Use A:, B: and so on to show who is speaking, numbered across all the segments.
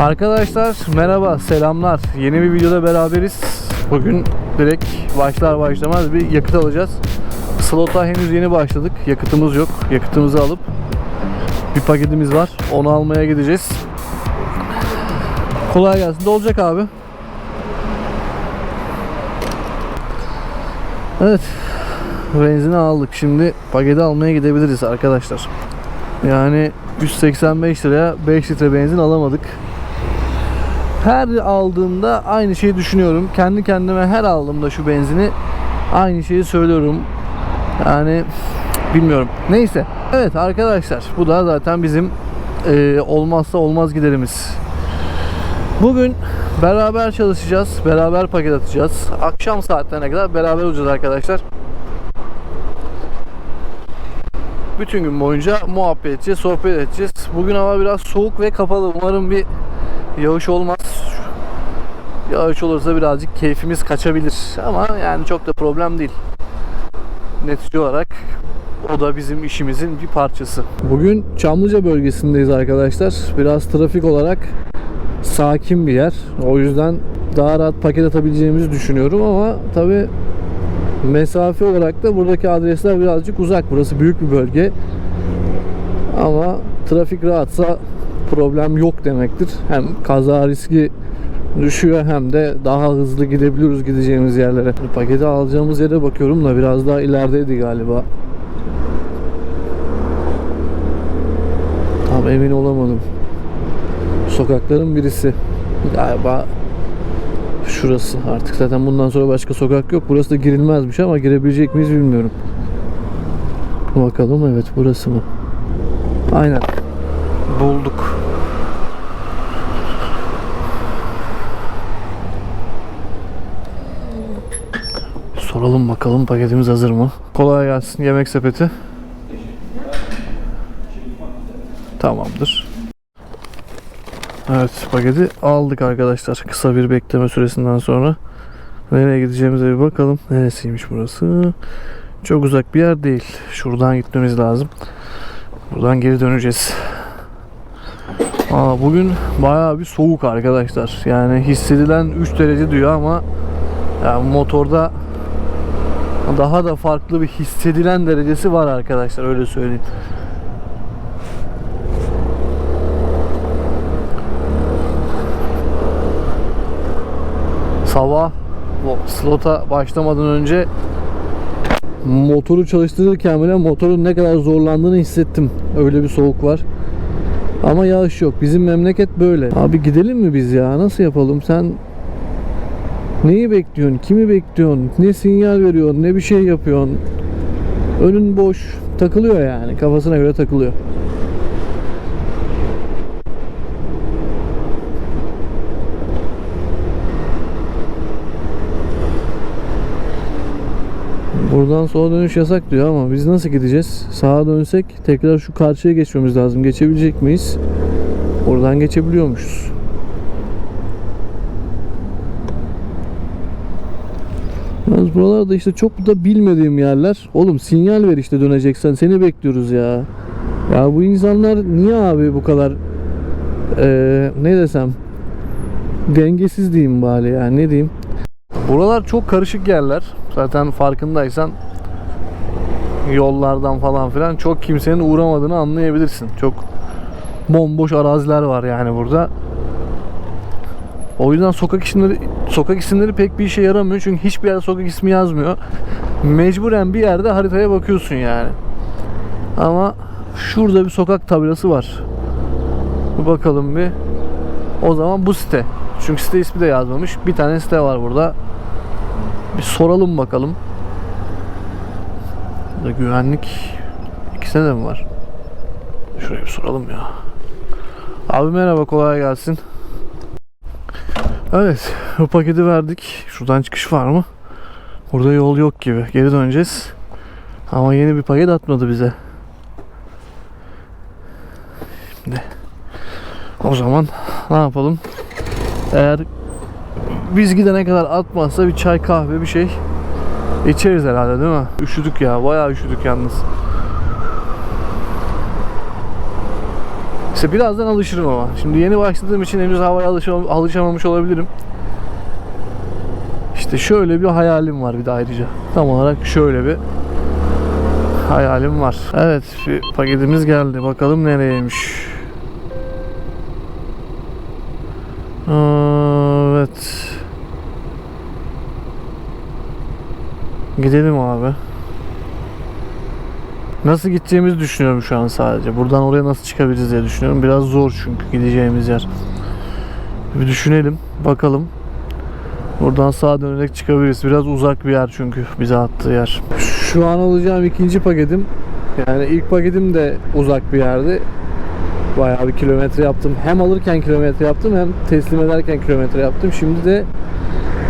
A: Arkadaşlar merhaba, selamlar. Yeni bir videoda beraberiz. Bugün direkt başlar başlamaz bir yakıt alacağız. Slota henüz yeni başladık. Yakıtımız yok. Yakıtımızı alıp bir paketimiz var. Onu almaya gideceğiz. Kolay gelsin. Dolacak abi. Evet. Benzini aldık. Şimdi paketi almaya gidebiliriz arkadaşlar. Yani 185 liraya 5 litre benzin alamadık. Her aldığımda aynı şeyi düşünüyorum. Kendi kendime her aldığımda şu benzini aynı şeyi söylüyorum. Yani bilmiyorum. Neyse. Evet arkadaşlar bu da zaten bizim e, olmazsa olmaz giderimiz. Bugün beraber çalışacağız. Beraber paket atacağız. Akşam saatlerine kadar beraber olacağız arkadaşlar. Bütün gün boyunca muhabbet edeceğiz, sohbet edeceğiz. Bugün hava biraz soğuk ve kapalı. Umarım bir yağış olmaz. Yağış olursa birazcık keyfimiz kaçabilir. Ama yani çok da problem değil. Netice olarak o da bizim işimizin bir parçası. Bugün Çamlıca bölgesindeyiz arkadaşlar. Biraz trafik olarak sakin bir yer. O yüzden daha rahat paket atabileceğimizi düşünüyorum ama tabi mesafe olarak da buradaki adresler birazcık uzak. Burası büyük bir bölge. Ama trafik rahatsa problem yok demektir. Hem kaza riski düşüyor hem de daha hızlı gidebiliyoruz gideceğimiz yerlere. Paketi alacağımız yere bakıyorum da biraz daha ilerideydi galiba. Tam emin olamadım. Sokakların birisi. Galiba şurası. Artık zaten bundan sonra başka sokak yok. Burası da girilmezmiş ama girebilecek miyiz bilmiyorum. Bakalım evet burası mı? Aynen. Bulduk. Soralım bakalım paketimiz hazır mı? Kolay gelsin yemek sepeti. Tamamdır. Evet paketi aldık arkadaşlar. Kısa bir bekleme süresinden sonra. Nereye gideceğimize bir bakalım. Neresiymiş burası? Çok uzak bir yer değil. Şuradan gitmemiz lazım. Buradan geri döneceğiz. Aa, bugün bayağı bir soğuk arkadaşlar. Yani hissedilen 3 derece diyor ama yani motorda daha da farklı bir hissedilen derecesi var arkadaşlar öyle söyleyeyim. Sabah slota başlamadan önce motoru çalıştırırken bile motorun ne kadar zorlandığını hissettim. Öyle bir soğuk var. Ama yağış yok. Bizim memleket böyle. Abi gidelim mi biz ya? Nasıl yapalım? Sen neyi bekliyorsun? Kimi bekliyorsun? Ne sinyal veriyorsun? Ne bir şey yapıyorsun? Önün boş. Takılıyor yani. Kafasına göre takılıyor. Buradan sola dönüş yasak diyor ama biz nasıl gideceğiz? Sağa dönsek tekrar şu karşıya geçmemiz lazım. Geçebilecek miyiz? Oradan geçebiliyormuşuz. Yalnız buralarda işte çok da bilmediğim yerler. Oğlum sinyal ver işte döneceksen. Seni bekliyoruz ya. Ya bu insanlar niye abi bu kadar eee, ne desem dengesiz diyeyim bari yani ne diyeyim. Buralar çok karışık yerler. Zaten farkındaysan yollardan falan filan çok kimsenin uğramadığını anlayabilirsin. Çok bomboş araziler var yani burada. O yüzden sokak isimleri sokak isimleri pek bir işe yaramıyor. Çünkü hiçbir yerde sokak ismi yazmıyor. Mecburen bir yerde haritaya bakıyorsun yani. Ama şurada bir sokak tabelası var. Bakalım bir. O zaman bu site. Çünkü site ismi de yazmamış. Bir tane site var burada. Bir soralım bakalım. Burada güvenlik ikisine de mi var? Şuraya bir soralım ya. Abi merhaba kolay gelsin. Evet bu paketi verdik. Şuradan çıkış var mı? Burada yol yok gibi. Geri döneceğiz. Ama yeni bir paket atmadı bize. Şimdi o zaman ne yapalım? Eğer biz gidene kadar atmazsa bir çay kahve bir şey içeriz herhalde değil mi? Üşüdük ya bayağı üşüdük yalnız. İşte birazdan alışırım ama. Şimdi yeni başladığım için henüz havaya alışam- alışamamış olabilirim. İşte şöyle bir hayalim var bir de ayrıca. Tam olarak şöyle bir hayalim var. Evet bir paketimiz geldi. Bakalım nereymiş. Evet. Gidelim abi. Nasıl gideceğimizi düşünüyorum şu an sadece. Buradan oraya nasıl çıkabiliriz diye düşünüyorum. Biraz zor çünkü gideceğimiz yer. Bir düşünelim. Bakalım. Buradan sağa dönerek çıkabiliriz. Biraz uzak bir yer çünkü bize attığı yer. Şu an alacağım ikinci paketim. Yani ilk paketim de uzak bir yerdi. Bayağı bir kilometre yaptım. Hem alırken kilometre yaptım hem teslim ederken kilometre yaptım. Şimdi de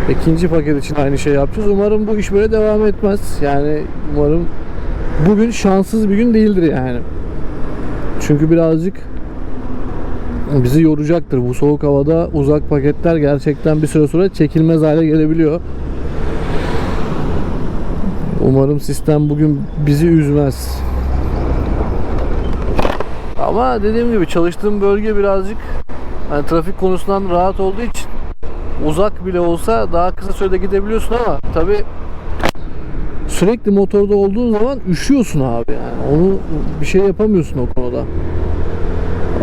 A: ikinci paket için aynı şey yapacağız. Umarım bu iş böyle devam etmez. Yani umarım bugün şanssız bir gün değildir yani. Çünkü birazcık bizi yoracaktır. Bu soğuk havada uzak paketler gerçekten bir süre sonra çekilmez hale gelebiliyor. Umarım sistem bugün bizi üzmez. Ama dediğim gibi çalıştığım bölge birazcık hani trafik konusundan rahat olduğu için uzak bile olsa daha kısa sürede gidebiliyorsun ama tabi sürekli motorda olduğun zaman üşüyorsun abi yani onu bir şey yapamıyorsun o konuda.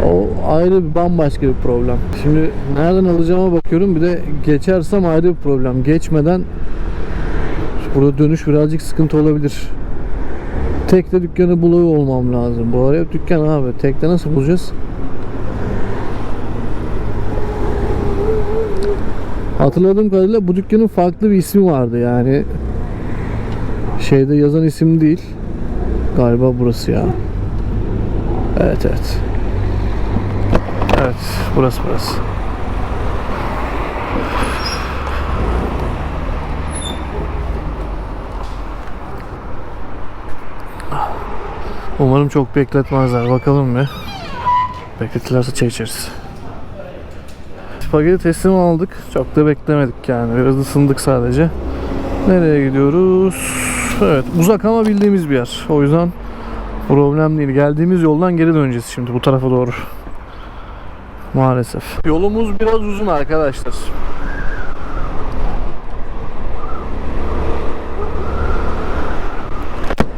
A: O ayrı bir bambaşka bir problem. Şimdi nereden alacağıma bakıyorum bir de geçersem ayrı bir problem. Geçmeden burada dönüş birazcık sıkıntı olabilir. Tekte dükkanı buluyor olmam lazım. Bu araya dükkan abi. Tekte nasıl bulacağız? Hatırladığım kadarıyla bu dükkanın farklı bir ismi vardı yani. Şeyde yazan isim değil. Galiba burası ya. Evet evet. Evet burası burası. Umarım çok bekletmezler. Bakalım bir. Bekletirlerse çay içeriz. Spagetti teslim aldık. Çok da beklemedik yani. Biraz ısındık sadece. Nereye gidiyoruz? Evet uzak ama bildiğimiz bir yer. O yüzden problem değil. Geldiğimiz yoldan geri döneceğiz şimdi bu tarafa doğru. Maalesef. Yolumuz biraz uzun arkadaşlar.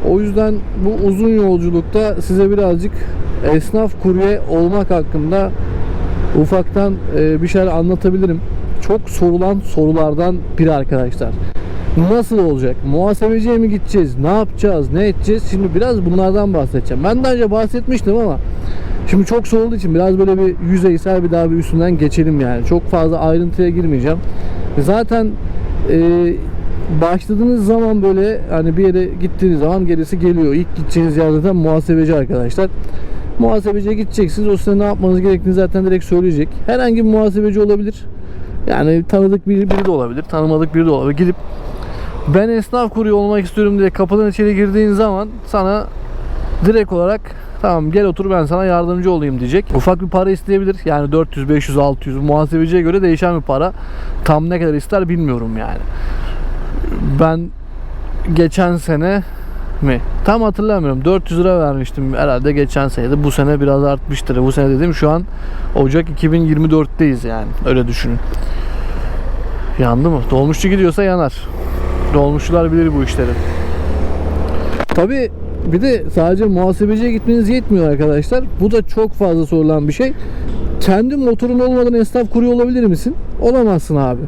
A: O yüzden bu uzun yolculukta size birazcık esnaf kurye olmak hakkında ufaktan e, bir şeyler anlatabilirim. Çok sorulan sorulardan biri arkadaşlar. Nasıl olacak? Muhasebeciye mi gideceğiz? Ne yapacağız? Ne edeceğiz? Şimdi biraz bunlardan bahsedeceğim. Ben daha önce bahsetmiştim ama şimdi çok sorulduğu için biraz böyle bir yüzeysel bir daha bir üstünden geçelim yani. Çok fazla ayrıntıya girmeyeceğim. Zaten e, başladığınız zaman böyle hani bir yere gittiğiniz zaman gerisi geliyor. İlk gideceğiniz yer zaten muhasebeci arkadaşlar. Muhasebeciye gideceksiniz. O size ne yapmanız gerektiğini zaten direkt söyleyecek. Herhangi bir muhasebeci olabilir. Yani tanıdık biri, biri de olabilir. Tanımadık biri de olabilir. Gidip ben esnaf kuruyor olmak istiyorum diye kapıdan içeri girdiğin zaman sana direkt olarak tamam gel otur ben sana yardımcı olayım diyecek. Ufak bir para isteyebilir. Yani 400, 500, 600 muhasebeciye göre değişen bir para. Tam ne kadar ister bilmiyorum yani. Ben geçen sene mi? Tam hatırlamıyorum. 400 lira vermiştim herhalde geçen sene de. Bu sene biraz artmıştır. Bu sene dedim şu an Ocak 2024'teyiz yani. Öyle düşünün. Yandı mı? Dolmuşçu gidiyorsa yanar. Dolmuşçular bilir bu işleri. Tabi bir de sadece muhasebeciye gitmeniz yetmiyor arkadaşlar. Bu da çok fazla sorulan bir şey. Kendi motorun olmadan esnaf kuruyor olabilir misin? Olamazsın abi.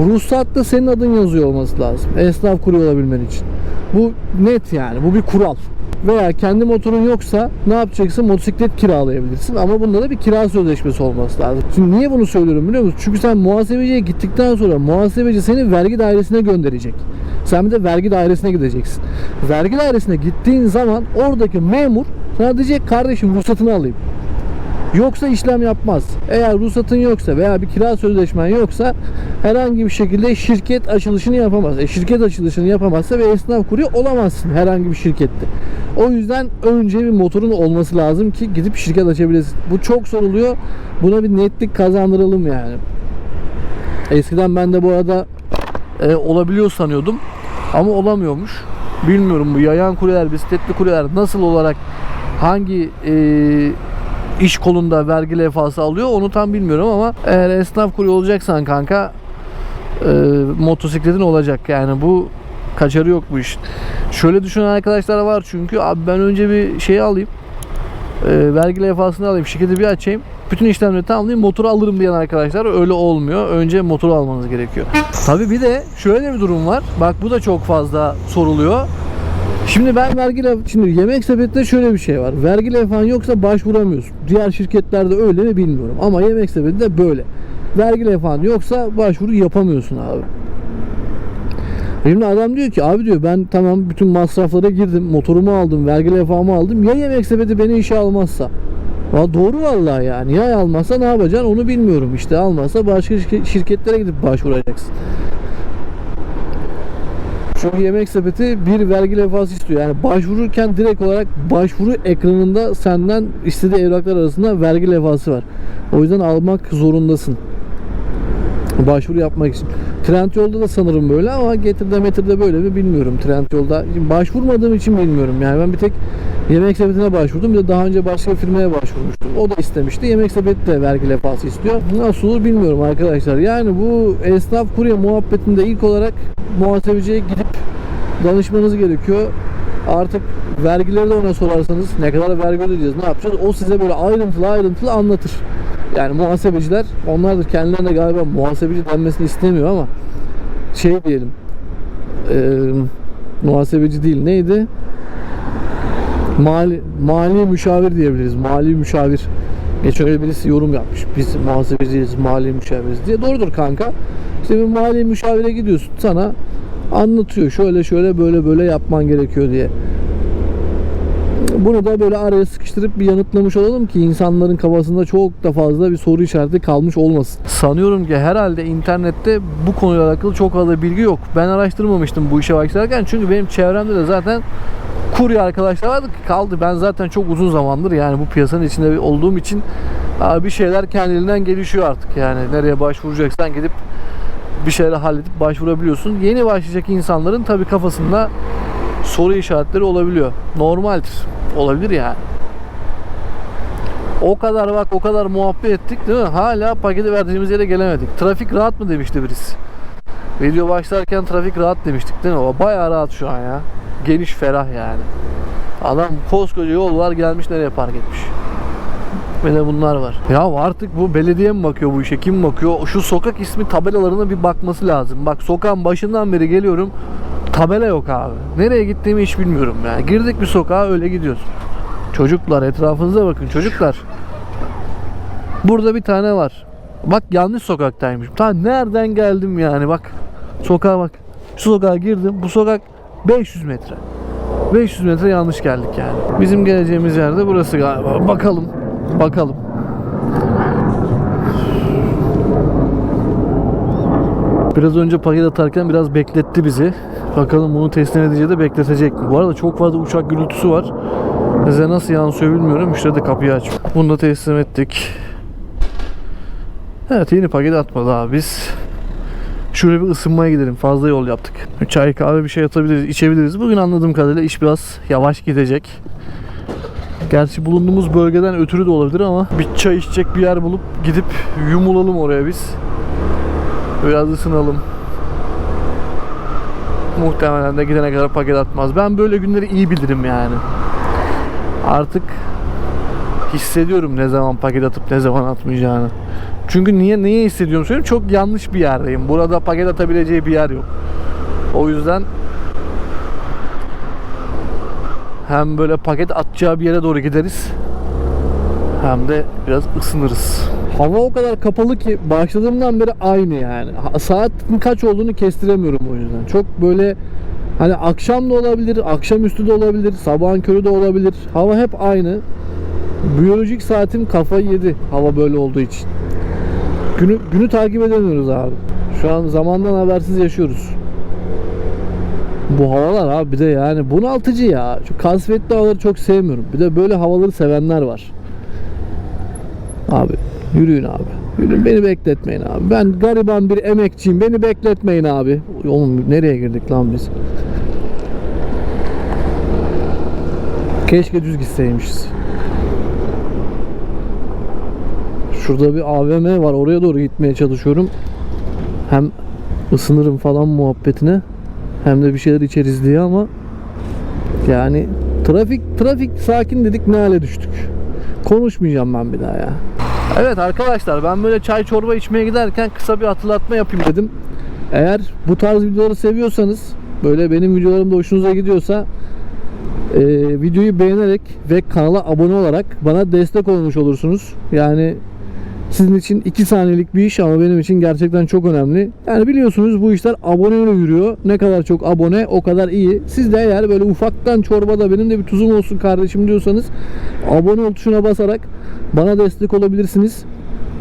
A: Ruhsatta senin adın yazıyor olması lazım. Esnaf kuruyor olabilmen için. Bu net yani. Bu bir kural. Veya kendi motorun yoksa ne yapacaksın? Motosiklet kiralayabilirsin ama bunda da bir kira sözleşmesi olması lazım. Şimdi niye bunu söylüyorum biliyor musun? Çünkü sen muhasebeciye gittikten sonra muhasebeci seni vergi dairesine gönderecek. Sen bir de vergi dairesine gideceksin. Vergi dairesine gittiğin zaman oradaki memur sana diyecek kardeşim ruhsatını alayım. Yoksa işlem yapmaz. Eğer ruhsatın yoksa veya bir kira sözleşmen yoksa herhangi bir şekilde şirket açılışını yapamaz. E, şirket açılışını yapamazsa ve esnaf kuruyor olamazsın herhangi bir şirkette. O yüzden önce bir motorun olması lazım ki gidip şirket açabilirsin. Bu çok soruluyor. Buna bir netlik kazandıralım yani. Eskiden ben de bu arada e, olabiliyor sanıyordum. Ama olamıyormuş. Bilmiyorum bu yayan kuryeler, bisikletli kuryeler nasıl olarak hangi e, iş kolunda vergi levhası alıyor onu tam bilmiyorum ama eğer esnaf kurye olacaksan kanka e, motosikletin olacak yani bu kaçarı yok bu işin. Şöyle düşünen arkadaşlar var çünkü abi ben önce bir şey alayım e, vergi levhasını alayım şirketi bir açayım bütün işlemleri tamamlayayım motoru alırım diyen arkadaşlar öyle olmuyor. Önce motoru almanız gerekiyor. Tabi bir de şöyle bir durum var. Bak bu da çok fazla soruluyor. Şimdi ben vergi lef- şimdi yemek sepetinde şöyle bir şey var. Vergi levhan yoksa başvuramıyorsun. Diğer şirketlerde öyle mi bilmiyorum ama yemek sepetinde böyle. Vergi levhan yoksa başvuru yapamıyorsun abi. Şimdi adam diyor ki abi diyor ben tamam bütün masraflara girdim. Motorumu aldım, vergi levhamı aldım. Ya yemek sepeti beni işe almazsa? Va doğru vallahi yani. Ya almazsa ne yapacaksın onu bilmiyorum. İşte almazsa başka şirke- şirketlere gidip başvuracaksın. Çünkü yemek sepeti bir vergi levhası istiyor. Yani başvururken direkt olarak başvuru ekranında senden istediği evraklar arasında vergi levhası var. O yüzden almak zorundasın. Başvuru yapmak için. Trendyol'da da sanırım böyle ama Getir'de Metir'de böyle mi bilmiyorum. Trendyol'da Şimdi başvurmadığım için bilmiyorum. Yani ben bir tek yemek sepetine başvurdum. Bir de daha önce başka bir firmaya başvurmuştum. O da istemişti. Yemek sepeti de vergi levhası istiyor. Nasıl olur bilmiyorum arkadaşlar. Yani bu esnaf kurye muhabbetinde ilk olarak muhasebeciye gidip danışmanız gerekiyor. Artık vergileri de ona sorarsanız ne kadar vergi ödeyeceğiz, ne yapacağız? O size böyle ayrıntılı ayrıntılı anlatır. Yani muhasebeciler, onlar da kendilerine galiba muhasebeci denmesini istemiyor ama şey diyelim, e, muhasebeci değil neydi? Mali, mali müşavir diyebiliriz. Mali müşavir. Geçen öyle birisi yorum yapmış. Biz muhasebeciyiz, mali müşaviriz diye. Doğrudur kanka. İşte bir mali müşavire gidiyorsun. Sana anlatıyor. Şöyle şöyle böyle böyle yapman gerekiyor diye. Bunu da böyle araya sıkıştırıp bir yanıtlamış olalım ki insanların kafasında çok da fazla bir soru işareti kalmış olmasın. Sanıyorum ki herhalde internette bu konuyla alakalı çok fazla bilgi yok. Ben araştırmamıştım bu işe başlarken çünkü benim çevremde de zaten kurye arkadaşlar vardı ki kaldı. Ben zaten çok uzun zamandır yani bu piyasanın içinde olduğum için bir şeyler kendiliğinden gelişiyor artık yani. Nereye başvuracaksan gidip bir şeyler halledip başvurabiliyorsun. Yeni başlayacak insanların tabii kafasında soru işaretleri olabiliyor. Normaldir. Olabilir yani. O kadar bak o kadar muhabbet ettik değil mi? Hala paketi verdiğimiz yere gelemedik. Trafik rahat mı demişti birisi. Video başlarken trafik rahat demiştik değil mi? O bayağı rahat şu an ya. Geniş ferah yani. Adam koskoca yol var gelmiş nereye park etmiş. Ve de bunlar var. Ya artık bu belediye mi bakıyor bu işe? Kim bakıyor? Şu sokak ismi tabelalarına bir bakması lazım. Bak sokağın başından beri geliyorum. Tabela yok abi. Nereye gittiğimi hiç bilmiyorum yani. Girdik bir sokağa öyle gidiyoruz. Çocuklar etrafınıza bakın çocuklar. Burada bir tane var. Bak yanlış sokaktaymışım. Ta nereden geldim yani bak. Sokağa bak. Şu sokağa girdim. Bu sokak 500 metre. 500 metre yanlış geldik yani. Bizim geleceğimiz yerde burası galiba. Bakalım. Bakalım. Biraz önce paket atarken biraz bekletti bizi. Bakalım bunu teslim edince de bekletecek mi? Bu arada çok fazla uçak gürültüsü var. Size nasıl yansıyor bilmiyorum. Müşteri de kapıyı aç. Bunu da teslim ettik. Evet yeni paket atmadı abi biz. Şöyle bir ısınmaya gidelim. Fazla yol yaptık. Çay kahve bir şey atabiliriz, içebiliriz. Bugün anladığım kadarıyla iş biraz yavaş gidecek. Gerçi bulunduğumuz bölgeden ötürü de olabilir ama bir çay içecek bir yer bulup gidip yumulalım oraya biz. Biraz ısınalım. Muhtemelen de gidene kadar paket atmaz. Ben böyle günleri iyi bilirim yani. Artık hissediyorum ne zaman paket atıp ne zaman atmayacağını. Çünkü niye niye hissediyorum söyleyeyim çok yanlış bir yerdeyim. Burada paket atabileceği bir yer yok. O yüzden hem böyle paket atacağı bir yere doğru gideriz hem de biraz ısınırız. Hava o kadar kapalı ki başladığımdan beri aynı yani. Saatin kaç olduğunu kestiremiyorum o yüzden. Çok böyle hani akşam da olabilir, akşamüstü de olabilir, sabahın körü de olabilir. Hava hep aynı. Biyolojik saatim kafayı yedi hava böyle olduğu için. Günü, günü takip edemiyoruz abi. Şu an zamandan habersiz yaşıyoruz. Bu havalar abi bir de yani bunaltıcı ya. Şu kasvetli havaları çok sevmiyorum. Bir de böyle havaları sevenler var. Abi yürüyün abi. Yürüyün beni bekletmeyin abi. Ben gariban bir emekçiyim. Beni bekletmeyin abi. Oğlum nereye girdik lan biz? Keşke düz gitseymişiz. Şurada bir AVM var. Oraya doğru gitmeye çalışıyorum. Hem ısınırım falan muhabbetine hem de bir şeyler içeriz diye ama yani trafik trafik sakin dedik ne hale düştük. Konuşmayacağım ben bir daha ya. Evet arkadaşlar ben böyle çay çorba içmeye giderken kısa bir hatırlatma yapayım dedim. Eğer bu tarz videoları seviyorsanız böyle benim videolarım da hoşunuza gidiyorsa e, videoyu beğenerek ve kanala abone olarak bana destek olmuş olursunuz. Yani sizin için 2 saniyelik bir iş ama benim için gerçekten çok önemli. Yani biliyorsunuz bu işler aboneyle yürüyor. Ne kadar çok abone o kadar iyi. Siz de eğer böyle ufaktan çorbada benim de bir tuzum olsun kardeşim diyorsanız abone ol tuşuna basarak bana destek olabilirsiniz.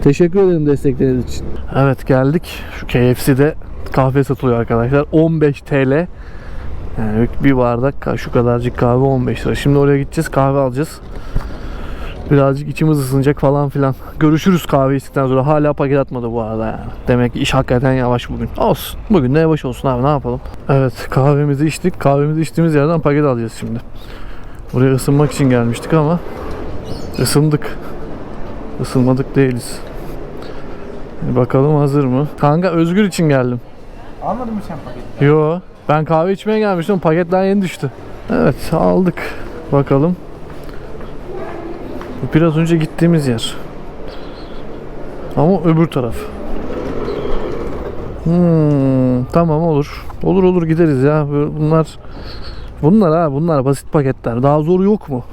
A: Teşekkür ederim destekleriniz için. Evet geldik. Şu KFC'de kahve satılıyor arkadaşlar. 15 TL. Yani bir bardak şu kadarcık kahve 15 lira. Şimdi oraya gideceğiz kahve alacağız. Birazcık içimiz ısınacak falan filan. Görüşürüz kahve içtikten sonra. Hala paket atmadı bu arada yani. Demek ki iş hakikaten yavaş bugün. Olsun. Bugün de yavaş olsun abi ne yapalım. Evet kahvemizi içtik. Kahvemizi içtiğimiz yerden paket alacağız şimdi. Buraya ısınmak için gelmiştik ama ısındık. Isınmadık değiliz. Bakalım hazır mı? Kanka Özgür için geldim.
B: Almadın mı sen paketi?
A: Yo. Ben kahve içmeye gelmiştim. Paket daha yeni düştü. Evet aldık. Bakalım. Bu Biraz önce gittiğimiz yer. Ama öbür taraf. Hmm, tamam olur. Olur olur gideriz ya. Bunlar bunlar ha bunlar basit paketler. Daha zor yok mu?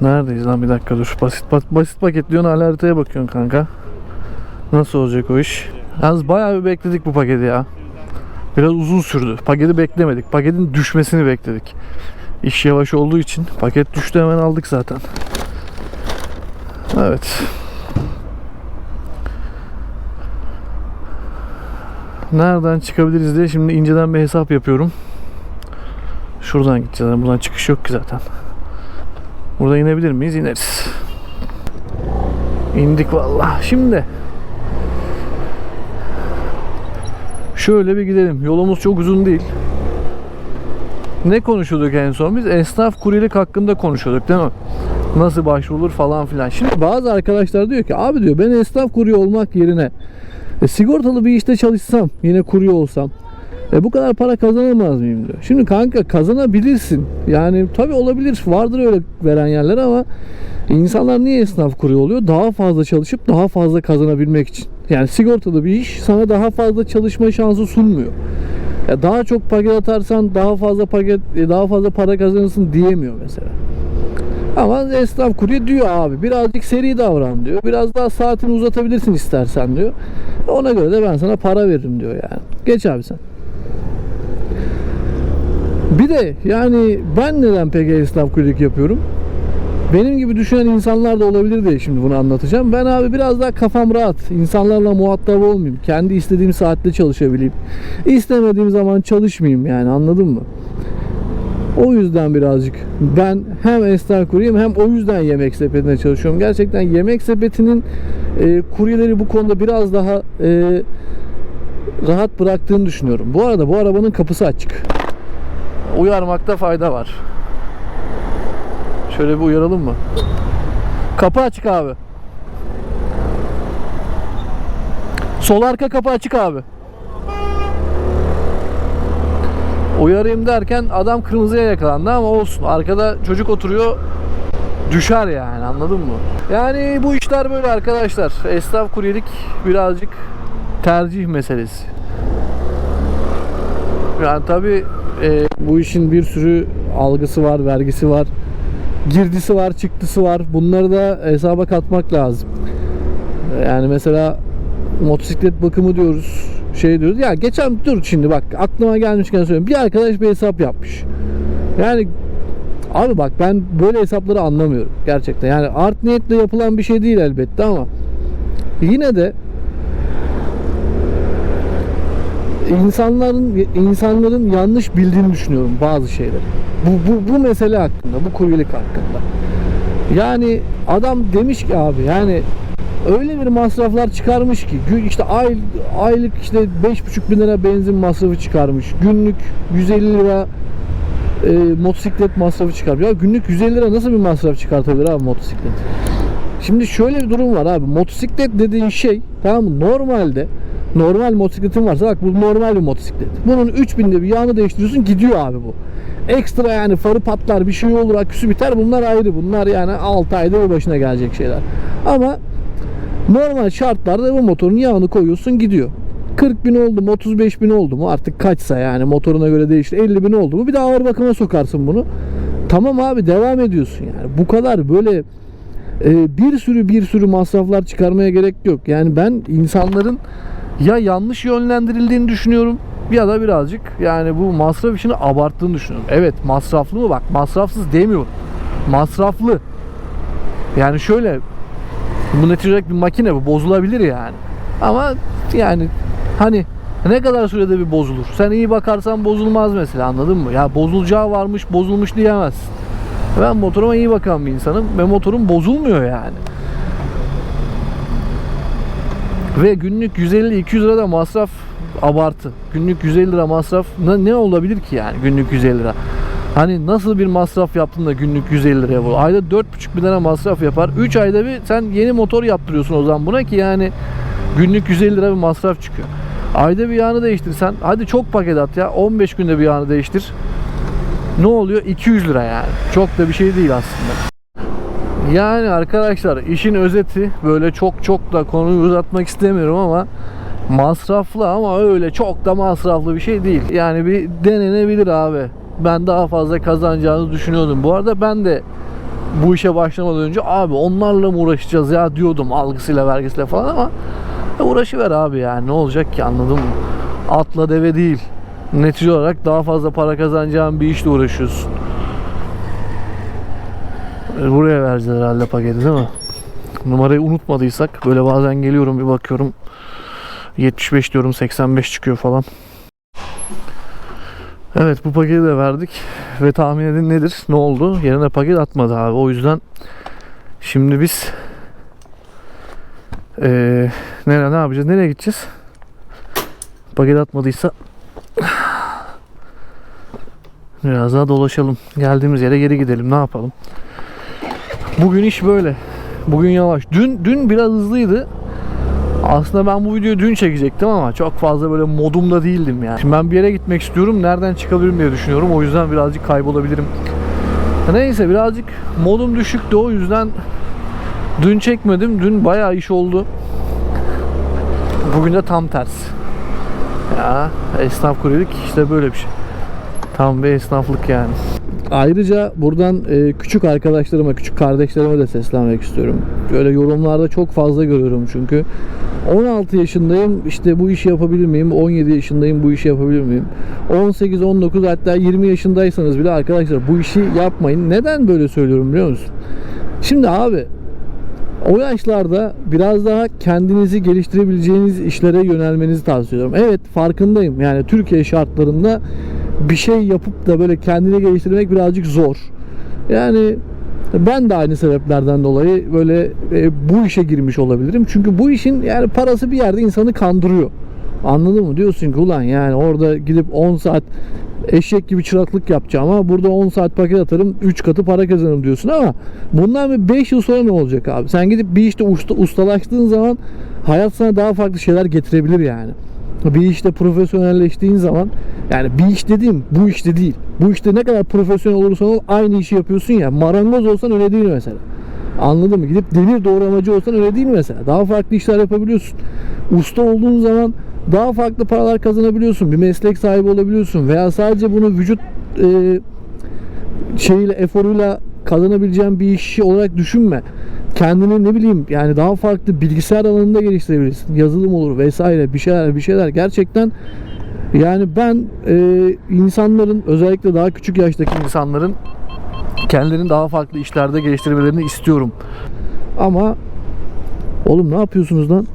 A: Neredeyiz lan bir dakika dur. Basit basit paket diyorsun hala haritaya bakıyorsun kanka. Nasıl olacak o iş? Yalnız bayağı bir bekledik bu paketi ya. Biraz uzun sürdü. Paketi beklemedik. Paketin düşmesini bekledik. İş yavaş olduğu için paket düştü hemen aldık zaten. Evet. Nereden çıkabiliriz diye şimdi inceden bir hesap yapıyorum. Şuradan gideceğiz. Yani Buradan çıkış yok ki zaten. Burada inebilir miyiz? İneriz. İndik vallahi. Şimdi Şöyle bir gidelim. Yolumuz çok uzun değil. Ne konuşuyorduk en son biz? Esnaf kuryelik hakkında konuşuyorduk değil mi? Nasıl başvurulur falan filan. Şimdi bazı arkadaşlar diyor ki abi diyor ben esnaf kurye olmak yerine e, sigortalı bir işte çalışsam yine kurye olsam e, bu kadar para kazanamaz mıyım diyor. Şimdi kanka kazanabilirsin. Yani tabi olabilir. Vardır öyle veren yerler ama insanlar niye esnaf kurye oluyor? Daha fazla çalışıp daha fazla kazanabilmek için. Yani sigortalı bir iş sana daha fazla çalışma şansı sunmuyor. Ya daha çok paket atarsan daha fazla paket e, daha fazla para kazanırsın diyemiyor mesela. Ama esnaf kurye diyor abi birazcık seri davran diyor. Biraz daha saatini uzatabilirsin istersen diyor. Ona göre de ben sana para veririm diyor yani. Geç abi sen. Bir de yani ben neden peki esnaf kuryelik yapıyorum? Benim gibi düşünen insanlar da olabilir diye şimdi bunu anlatacağım. Ben abi biraz daha kafam rahat. İnsanlarla muhatap olmayayım. Kendi istediğim saatte çalışabileyim. İstemediğim zaman çalışmayayım yani anladın mı? O yüzden birazcık ben hem esnaf kuryeyim hem o yüzden yemek sepetine çalışıyorum. Gerçekten yemek sepetinin e, kuryeleri bu konuda biraz daha e, rahat bıraktığını düşünüyorum. Bu arada bu arabanın kapısı açık. Uyarmakta fayda var. Şöyle bir uyaralım mı? Kapı açık abi. Sol arka kapı açık abi. Uyarayım derken adam kırmızıya yakalandı ama olsun. Arkada çocuk oturuyor. Düşer yani anladın mı? Yani bu işler böyle arkadaşlar. Esnaf kuryelik birazcık tercih meselesi. Yani tabi bu işin bir sürü algısı var, vergisi var girdisi var, çıktısı var. Bunları da hesaba katmak lazım. Yani mesela motosiklet bakımı diyoruz, şey diyoruz. Ya geçen dur şimdi bak aklıma gelmişken söyleyeyim. Bir arkadaş bir hesap yapmış. Yani abi bak ben böyle hesapları anlamıyorum gerçekten. Yani art niyetle yapılan bir şey değil elbette ama yine de insanların insanların yanlış bildiğini düşünüyorum bazı şeyleri. Bu, bu, bu mesele hakkında, bu kuryelik hakkında. Yani adam demiş ki abi yani öyle bir masraflar çıkarmış ki gü- işte ay, aylık işte 5,5 bin lira benzin masrafı çıkarmış. Günlük 150 lira e, motosiklet masrafı çıkarmış. Ya günlük 150 lira nasıl bir masraf çıkartabilir abi motosiklet? Şimdi şöyle bir durum var abi. Motosiklet dediğin şey tamam mı? Normalde normal motosikletin varsa bak bu normal bir motosiklet. Bunun 3000'de bir yağını değiştiriyorsun gidiyor abi bu. Ekstra yani farı patlar bir şey olur aküsü biter bunlar ayrı. Bunlar yani 6 ayda bir başına gelecek şeyler. Ama normal şartlarda bu motorun yağını koyuyorsun gidiyor. 40 bin oldu mu 35 bin oldu mu artık kaçsa yani motoruna göre değişir 50 bin oldu mu bir daha ağır bakıma sokarsın bunu. Tamam abi devam ediyorsun yani bu kadar böyle e, bir sürü bir sürü masraflar çıkarmaya gerek yok. Yani ben insanların ya yanlış yönlendirildiğini düşünüyorum ya da birazcık yani bu masraf işini abarttığını düşünüyorum. Evet masraflı mı bak masrafsız demiyorum. Masraflı. Yani şöyle bu neticede bir makine bu bozulabilir yani. Ama yani hani ne kadar sürede bir bozulur? Sen iyi bakarsan bozulmaz mesela anladın mı? Ya bozulacağı varmış bozulmuş diyemezsin. Ben motoruma iyi bakan bir insanım ve motorum bozulmuyor yani. Ve günlük 150-200 lira da masraf abartı. Günlük 150 lira masraf ne olabilir ki yani günlük 150 lira? Hani nasıl bir masraf yaptın da günlük 150 liraya bu? Ayda 4,5 bin lira masraf yapar. 3 ayda bir sen yeni motor yaptırıyorsun o zaman buna ki yani günlük 150 lira bir masraf çıkıyor. Ayda bir yağını değiştirsen hadi çok paket at ya 15 günde bir yağını değiştir. Ne oluyor? 200 lira yani. Çok da bir şey değil aslında. Yani arkadaşlar işin özeti böyle çok çok da konuyu uzatmak istemiyorum ama masraflı ama öyle çok da masraflı bir şey değil. Yani bir denenebilir abi. Ben daha fazla kazanacağını düşünüyordum. Bu arada ben de bu işe başlamadan önce abi onlarla mı uğraşacağız ya diyordum algısıyla vergisiyle falan ama e, uğraşıver abi yani ne olacak ki anladın mı? Atla deve değil. Netice olarak daha fazla para kazanacağın bir işle uğraşıyorsun. E, Buraya vereceğiz herhalde paketi değil mi? Numarayı unutmadıysak böyle bazen geliyorum bir bakıyorum 75 diyorum 85 çıkıyor falan. Evet bu paketi de verdik ve tahmin edin nedir? Ne oldu? Yerine paket atmadı abi. O yüzden şimdi biz eee nereye ne yapacağız? Nereye gideceğiz? Paket atmadıysa biraz daha dolaşalım. Geldiğimiz yere geri gidelim. Ne yapalım? Bugün iş böyle. Bugün yavaş. Dün dün biraz hızlıydı. Aslında ben bu videoyu dün çekecektim ama çok fazla böyle modumda değildim yani. Şimdi ben bir yere gitmek istiyorum. Nereden çıkabilirim diye düşünüyorum. O yüzden birazcık kaybolabilirim. Neyse birazcık modum düşüktü o yüzden dün çekmedim. Dün bayağı iş oldu. Bugün de tam tersi. Ya esnaf kuryelik işte böyle bir şey. Tam bir esnaflık yani. Ayrıca buradan e, küçük arkadaşlarıma, küçük kardeşlerime de seslenmek istiyorum. Böyle yorumlarda çok fazla görüyorum çünkü. 16 yaşındayım işte bu işi yapabilir miyim? 17 yaşındayım bu işi yapabilir miyim? 18, 19 hatta 20 yaşındaysanız bile arkadaşlar bu işi yapmayın. Neden böyle söylüyorum biliyor musun? Şimdi abi o yaşlarda biraz daha kendinizi geliştirebileceğiniz işlere yönelmenizi tavsiye ediyorum. Evet farkındayım. Yani Türkiye şartlarında bir şey yapıp da böyle kendini geliştirmek birazcık zor. Yani ben de aynı sebeplerden dolayı böyle e, bu işe girmiş olabilirim. Çünkü bu işin yani parası bir yerde insanı kandırıyor. Anladın mı? Diyorsun ki ulan yani orada gidip 10 saat eşek gibi çıraklık yapacağım ama burada 10 saat paket atarım 3 katı para kazanırım diyorsun ama bundan bir 5 yıl sonra ne olacak abi? Sen gidip bir işte usta, ustalaştığın zaman hayat sana daha farklı şeyler getirebilir yani. Bir işte profesyonelleştiğin zaman yani bir iş dediğim bu işte değil. Bu işte ne kadar profesyonel olursan ol aynı işi yapıyorsun ya. Marangoz olsan öyle değil mesela. Anladın mı? Gidip demir doğramacı olsan öyle değil mesela. Daha farklı işler yapabiliyorsun. Usta olduğun zaman daha farklı paralar kazanabiliyorsun. Bir meslek sahibi olabiliyorsun. Veya sadece bunu vücut e, şeyiyle, eforuyla kazanabileceğin bir işi olarak düşünme. Kendini ne bileyim yani daha farklı bilgisayar alanında geliştirebilirsin. Yazılım olur vesaire bir şeyler bir şeyler. Gerçekten yani ben e, insanların özellikle daha küçük yaştaki insanların kendilerini daha farklı işlerde geliştirmelerini istiyorum. Ama oğlum ne yapıyorsunuz lan?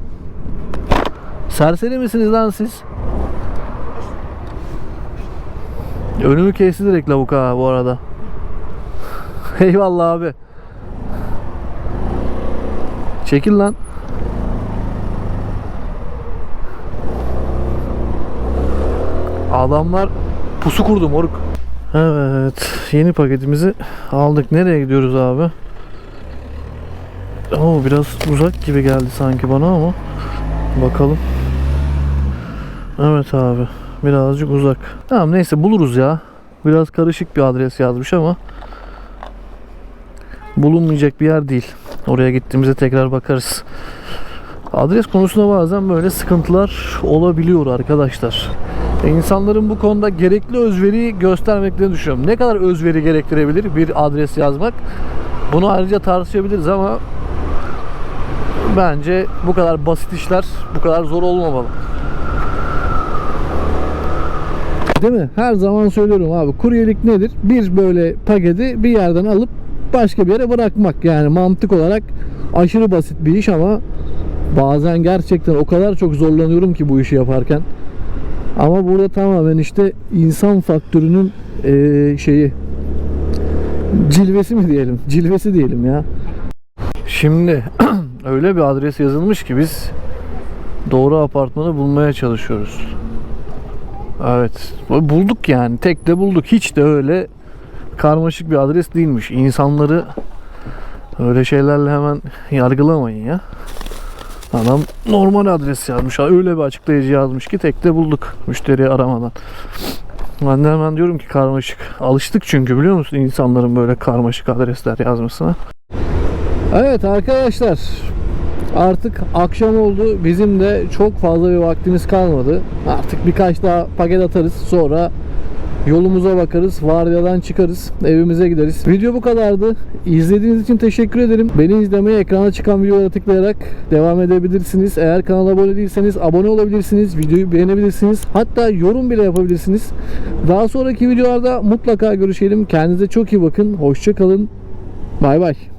A: Serseri misiniz lan siz? Önümü kesti direkt lavuk bu arada. Eyvallah abi. Çekil lan. Adamlar pusu kurdu moruk. Evet, yeni paketimizi aldık. Nereye gidiyoruz abi? Oo, biraz uzak gibi geldi sanki bana ama bakalım. Evet abi birazcık uzak. Tamam neyse buluruz ya. Biraz karışık bir adres yazmış ama bulunmayacak bir yer değil. Oraya gittiğimizde tekrar bakarız. Adres konusunda bazen böyle sıkıntılar olabiliyor arkadaşlar. E, İnsanların bu konuda gerekli özveriyi göstermeklerini düşünüyorum. Ne kadar özveri gerektirebilir bir adres yazmak? Bunu ayrıca tartışabiliriz ama bence bu kadar basit işler bu kadar zor olmamalı. Değil mi? Her zaman söylüyorum abi. Kuryelik nedir? Bir böyle paketi bir yerden alıp başka bir yere bırakmak. Yani mantık olarak aşırı basit bir iş ama bazen gerçekten o kadar çok zorlanıyorum ki bu işi yaparken. Ama burada tamamen işte insan faktörünün eee, şeyi cilvesi mi diyelim? Cilvesi diyelim ya. Şimdi öyle bir adres yazılmış ki biz doğru apartmanı bulmaya çalışıyoruz. Evet. Bulduk yani. Tek de bulduk. Hiç de öyle karmaşık bir adres değilmiş. İnsanları öyle şeylerle hemen yargılamayın ya. Adam normal adres yazmış. Öyle bir açıklayıcı yazmış ki tek de bulduk müşteriyi aramadan. Ben de hemen diyorum ki karmaşık. Alıştık çünkü biliyor musun insanların böyle karmaşık adresler yazmasına. Evet arkadaşlar artık akşam oldu. Bizim de çok fazla bir vaktimiz kalmadı. Artık birkaç daha paket atarız. Sonra yolumuza bakarız. Vardiyadan çıkarız. Evimize gideriz. Video bu kadardı. İzlediğiniz için teşekkür ederim. Beni izlemeye ekrana çıkan videolara tıklayarak devam edebilirsiniz. Eğer kanala abone değilseniz abone olabilirsiniz. Videoyu beğenebilirsiniz. Hatta yorum bile yapabilirsiniz. Daha sonraki videolarda mutlaka görüşelim. Kendinize çok iyi bakın. Hoşça kalın. Bay bay.